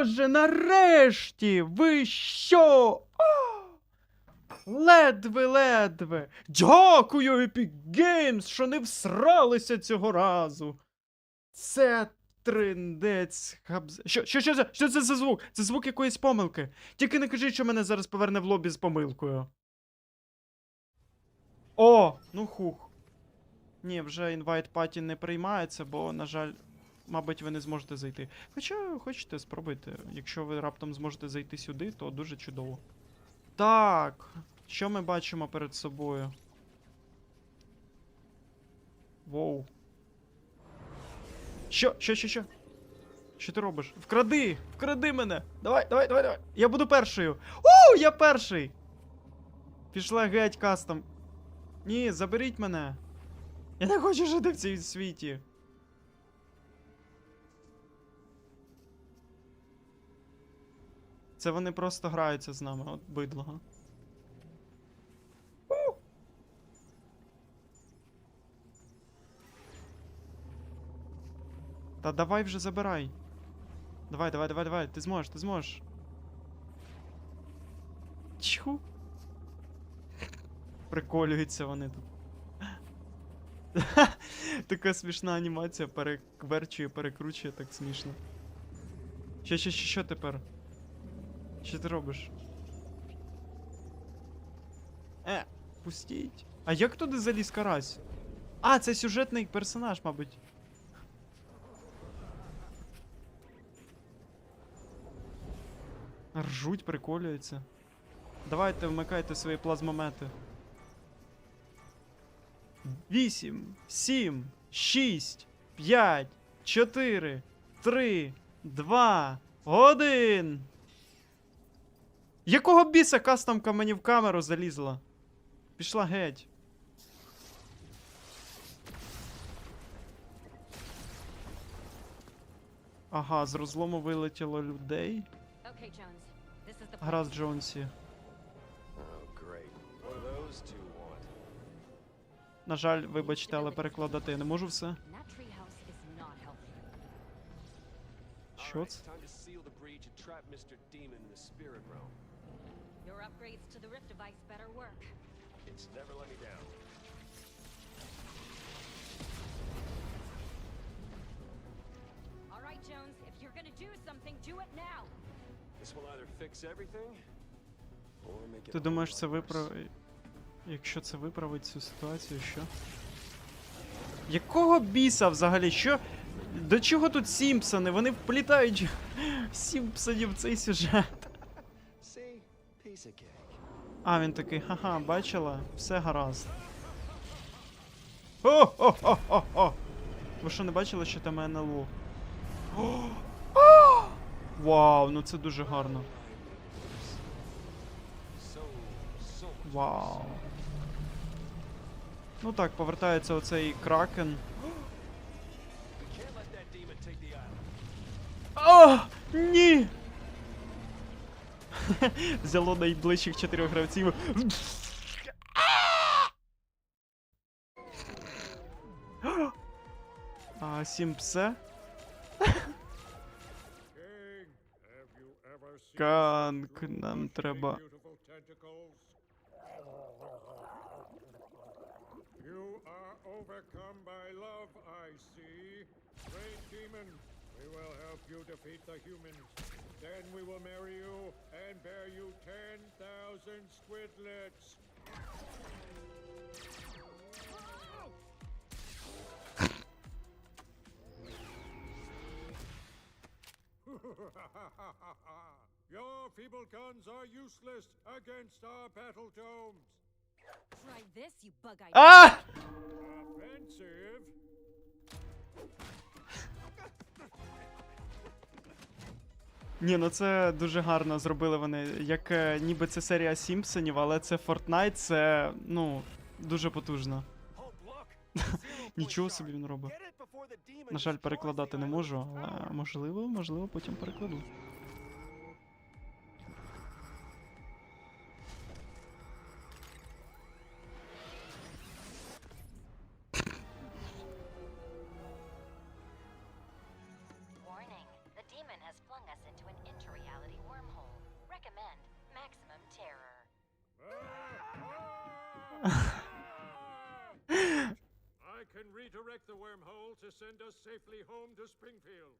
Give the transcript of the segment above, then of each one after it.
Боже, нарешті! Ви що? Ледве-ледве. Дякую, Epic Games, що не всралися цього разу. Це триндець хабз. Що, що, що, що це за звук? Це звук якоїсь помилки. Тільки не кажіть, що мене зараз поверне в лобі з помилкою. О, ну хух. Ні, вже інвайт паті не приймається, бо, на жаль, мабуть, ви не зможете зайти. Хоча хочете, спробуйте. Якщо ви раптом зможете зайти сюди, то дуже чудово. Так, що ми бачимо перед собою? Воу. Що? Що, що, що? Що ти робиш? Вкради! Вкради мене! Давай, давай, давай, давай! Я буду першою! У, я перший! Пішла геть кастом. Ні, заберіть мене. Я не хочу жити в цій світі. Це вони просто граються з нами, от бидло. га. У! Та давай вже забирай. Давай, давай, давай, давай. Ти зможеш, ти зможеш. Чху. Приколюються вони тут. Така смішна анімація перекверчує, перекручує так смішно. Що, що, що, що тепер? Що ти робиш? Е, пустіть. А як туди заліз карась? А, це сюжетний персонаж, мабуть. Ржуть, приколюються. Давайте вмикайте свої плазмомети. Вісім, сім, шість, п'ять, чотири, три, два, один. Якого біса кастомка мені в камеру залізла? Пішла геть. Ага, з розлому вилетіло людей. The Гаразд Джонсі. Oh? На жаль, вибачте, але перекладати я не можу все. Що це? Your upgrades to the Rift device better work. It's never let me down. All right, Jones. If you're gonna do something, do it now. This will either fix everything or make it Ти думаєш, це виправить. Якщо це виправить цю ситуацію, що? Якого біса взагалі? Що? До чого тут Сімпсони? Вони вплітають Сімпсонів в цей сюжет. А, він такий, ха-ха, бачила? Все гаразд. О-хо-хо-хо-хо! Ви що не бачили, що там НЛО? О! Вау, ну це дуже гарно. Вау. Ну так, повертається оцей кракен. We can't let that demon take the island. О! Ні! Взяло найближчих чотирьох гравців. А, Сімпсе? Канк, нам треба. overcome by love, I see. Great demon, we will help you defeat the humans. Then we will marry you and bear you 10,000 squidlets. Your feeble guns are useless against our battle domes. Try this, you bug-eyed. А! Ah! Offensive? Ні, ну це дуже гарно зробили вони. Як е, ніби це серія Сімпсонів, але це Fortnite, це ну дуже потужно. Нічого собі він робить. На жаль, перекладати не можу, але можливо, можливо, потім перекладу. Can redirect the wormhole to send us safely home to Springfield.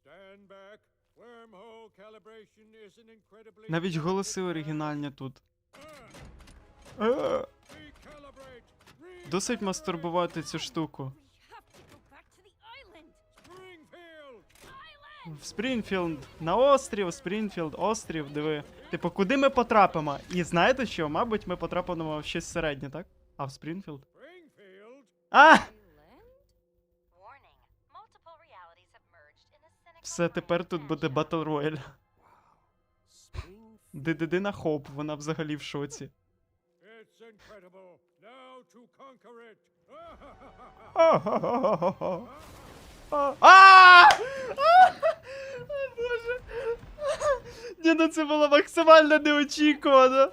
Stand back. Wormhole calibration is an incredibly. Навіть голоси оригінальні тут. Ah, Е. Досить мастурбувати цю штуку. В Спрінфілд. На острів, Спрінфілд, острів, диви. Типу, куди ми потрапимо? І знаєте що? Мабуть, ми потрапимо в щось середнє, так? А в Спрінфілд? Springfield. А! Все, тепер тут буде. Батл Рояль. ДДД на хоп, вона взагалі в шоці. Боже. Ні, ну це було максимально неочікувано.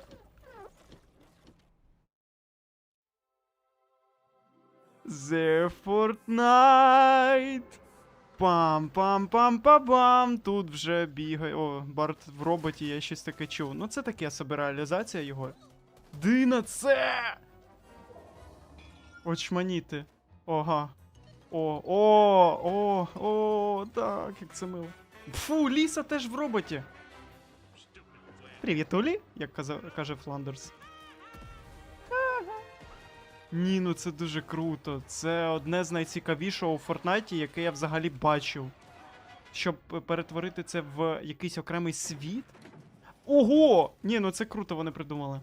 The Fortnite. Пам-пам-пам-пам-пам. Тут вже бігає. О, Барт в роботі, я щось таке чув. Ну це таке собі реалізація його. Дина, це! Очманіти. Ога. О, о, о, о, так, як це мило. Фу, Ліса теж в роботі. Привіт, Олі, як каже Фландерс. Ні, ну це дуже круто. Це одне з найцікавішого у Фортнайті, яке я взагалі бачив. Щоб перетворити це в якийсь окремий світ. Ого! Ні, ну це круто, вони придумали.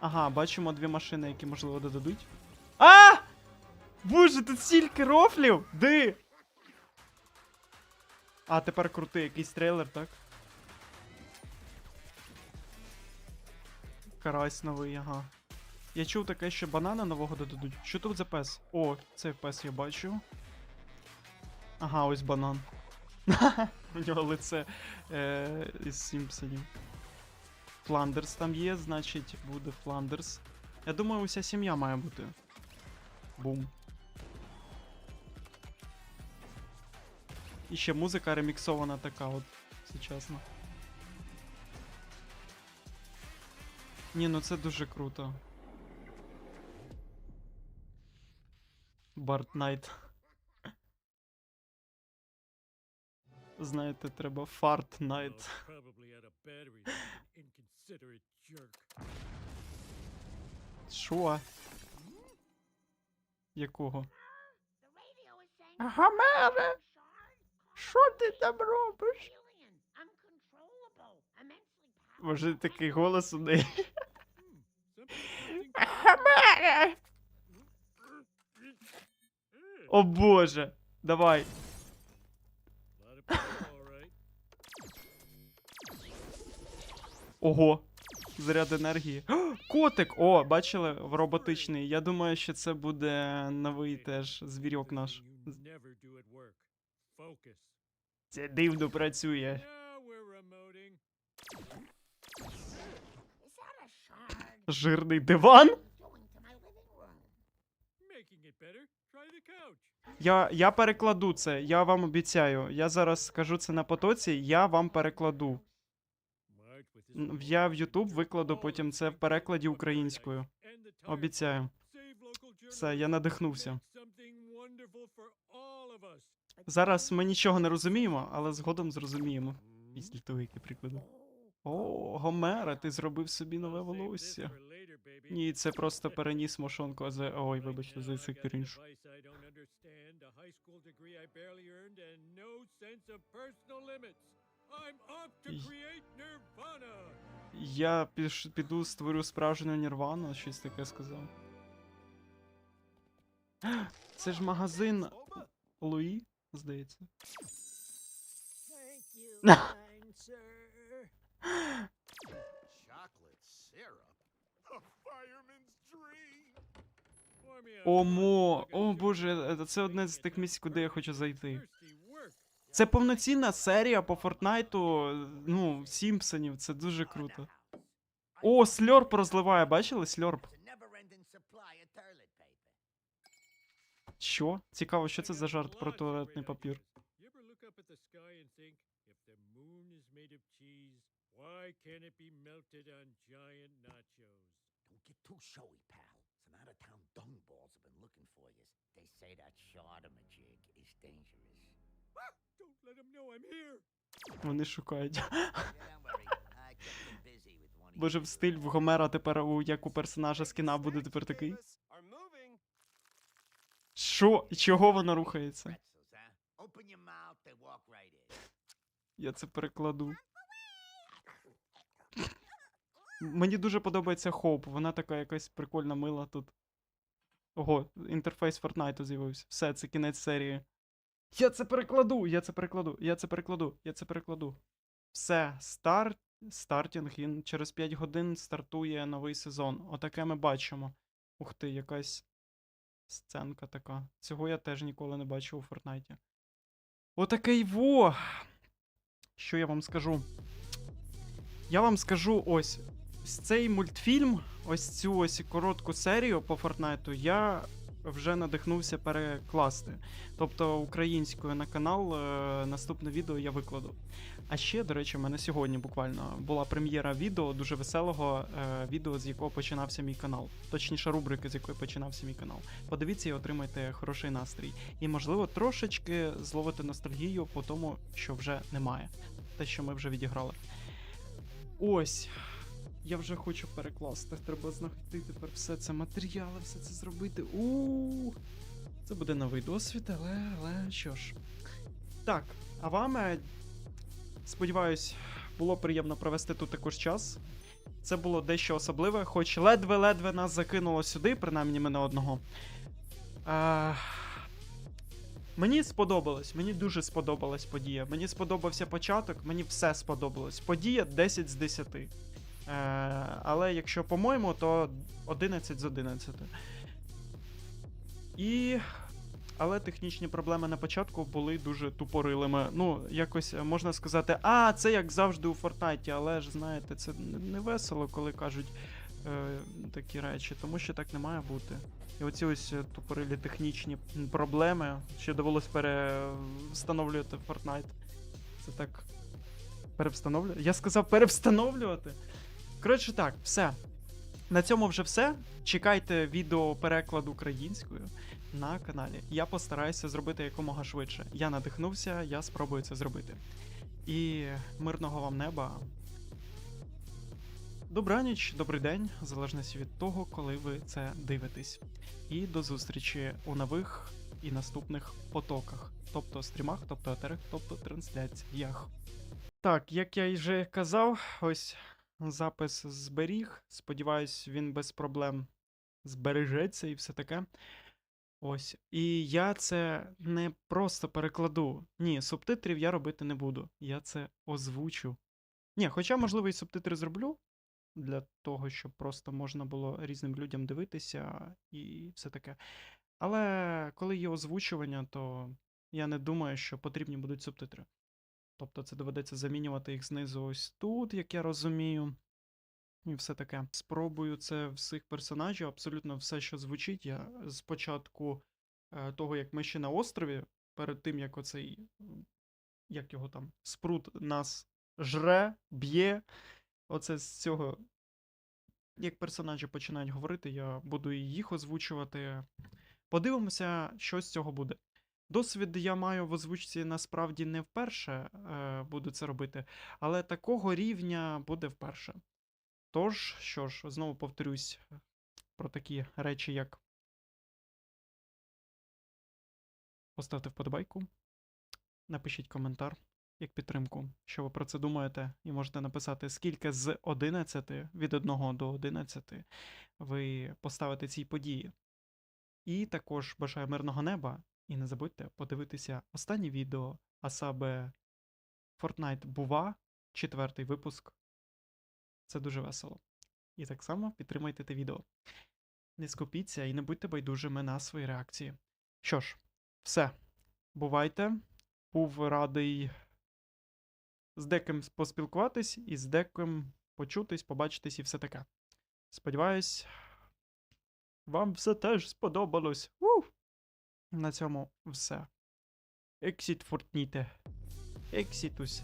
Ага, бачимо дві машини, які, можливо, додадуть. А! Боже, тут стільки рофлів! Ди! А, тепер крутий якийсь трейлер, так? Карась новий, ага. Я чув таке, що банана нового додадуть. Що тут за пес? О, цей пес я бачу. Ага, ось банан. У нього лице е, із Сімпсонів. Фландерс там є, значить буде Фландерс. Я думаю, уся сім'я має бути. Бум. І ще музика реміксована така от сучасна. Ні, ну це дуже круто. Барт Найт. Знаєте, треба фарт Найт. Що? Якого? Гомере! Що ти там робиш? Може такий голос у неї. Гомере! О боже! Давай. Ого. Заряд енергії. Котик! О, бачили? В роботичний. Я думаю, що це буде новий теж звірьок наш. Це дивно працює. Жирний диван? Я, я перекладу це, я вам обіцяю. Я зараз скажу це на потоці, я вам перекладу. Я в YouTube викладу потім це в перекладі українською. Обіцяю. Все, я надихнувся. Зараз ми нічого не розуміємо, але згодом зрозуміємо. Після того, які прикладу. О, Гомера, ти зробив собі нове волосся. Ні, це просто переніс мошонку, а за. Ой, вибачте, за цей крінж. Я піш, піду створю справжню нірвану, щось таке сказав. Це ж магазин Луї, здається. Омо, о боже, е, це одне з тих місць, куди я хочу зайти. Це повноцінна серія по Фортнайту, ну, Сімпсонів, це дуже круто. О, сльорп розливає, бачили сльорп? Що? Цікаво, що це за жарт про туалетний папір. why can't it be melted on giant nachos? Don't get too showy, pal. Out-of-town dung balls have been looking for you. They say that Shardamajig is dangerous. Don't let him know I'm here. Вони шукають. Them Боже, в стиль в Гомера тепер у як у персонажа скіна буде тепер такий. Що? І Чого воно рухається? Я це перекладу. Мені дуже подобається Хоуп. Вона така якась прикольна мила тут. Ого, інтерфейс Fortnite з'явився. Все, це кінець серії. Я це перекладу! Я це перекладу! Я це перекладу! Я це перекладу. Все, старт. Стартінг. І через 5 годин стартує новий сезон. Отаке ми бачимо. Ух ти, якась сценка така. Цього я теж ніколи не бачив у Фортнайті. Отакий во! Що я вам скажу? Я вам скажу ось. Цей мультфільм, ось цю ось коротку серію по Фортнайту, я вже надихнувся перекласти. Тобто українською на канал е, наступне відео я викладу. А ще, до речі, в мене сьогодні буквально була прем'єра відео, дуже веселого е, відео, з якого починався мій канал. Точніше, рубрики, з якої починався мій канал. Подивіться і отримайте хороший настрій. І, можливо, трошечки зловити ностальгію по тому, що вже немає. Те, що ми вже відіграли. Ось. Я вже хочу перекласти. Треба знайти тепер все це матеріали, все це зробити. у Це буде новий досвід, але, але що ж. Так, а вам, е, сподіваюсь, було приємно провести тут також час. Це було дещо особливе, хоч ледве-ледве нас закинуло сюди, принаймні мене одного. А... Мені сподобалось, мені дуже сподобалась подія. Мені сподобався початок, мені все сподобалось. Подія 10 з 10. Е, але якщо по-моєму, то 11 з 11. І. Але технічні проблеми на початку були дуже тупорилими. Ну, якось е, можна сказати, а, це як завжди у Фортнайті, але ж знаєте, це не- весело, коли кажуть е, такі речі, тому що так не має бути. І оці ось е, тупорилі технічні проблеми, що довелось перевстановлювати Fortnite. Це так. Перевстановлювати? Я сказав перевстановлювати. Коротше так, все. На цьому вже все. Чекайте відео переклад українською на каналі. Я постараюся зробити якомога швидше. Я надихнувся, я спробую це зробити. І мирного вам неба. Добраніч, добрий день, в залежності від того, коли ви це дивитесь. І до зустрічі у нових і наступних потоках, тобто стрімах, тобто етерах, тобто трансляціях. Так, як я вже казав, ось запис зберіг. Сподіваюсь, він без проблем збережеться і все таке. Ось. І я це не просто перекладу. Ні, субтитрів я робити не буду. Я це озвучу. Ні, хоча, можливо, і субтитри зроблю для того, щоб просто можна було різним людям дивитися і все таке. Але коли є озвучування, то я не думаю, що потрібні будуть субтитри. Тобто це доведеться замінювати їх знизу ось тут, як я розумію. І все таке. Спробую це всіх персонажів, абсолютно все, що звучить. Я спочатку е, того, як ми ще на острові, перед тим, як оцей, як його там, спрут нас жре, б'є. Оце з цього. Як персонажі починають говорити, я буду їх озвучувати. Подивимося, що з цього буде. Досвід я маю в озвучці насправді не вперше е, буду це робити, але такого рівня буде вперше. Тож, що ж, знову повторюсь про такі речі, як поставте вподобайку, напишіть коментар як підтримку, що ви про це думаєте, і можете написати, скільки з 11, від 1 до 11 ви поставите цій події. І також бажаю мирного неба. І не забудьте подивитися останнє відео, а саме Fortnite Бува, четвертий випуск. Це дуже весело. І так само підтримайте те відео. Не скупіться і не будьте байдужими на свої реакції. Що ж, все. Бувайте. Був радий з деким поспілкуватись і з деким почутись, побачитись і все таке. Сподіваюсь, вам все теж сподобалось. У! На цьому все. Exit Fortnite. Exitус.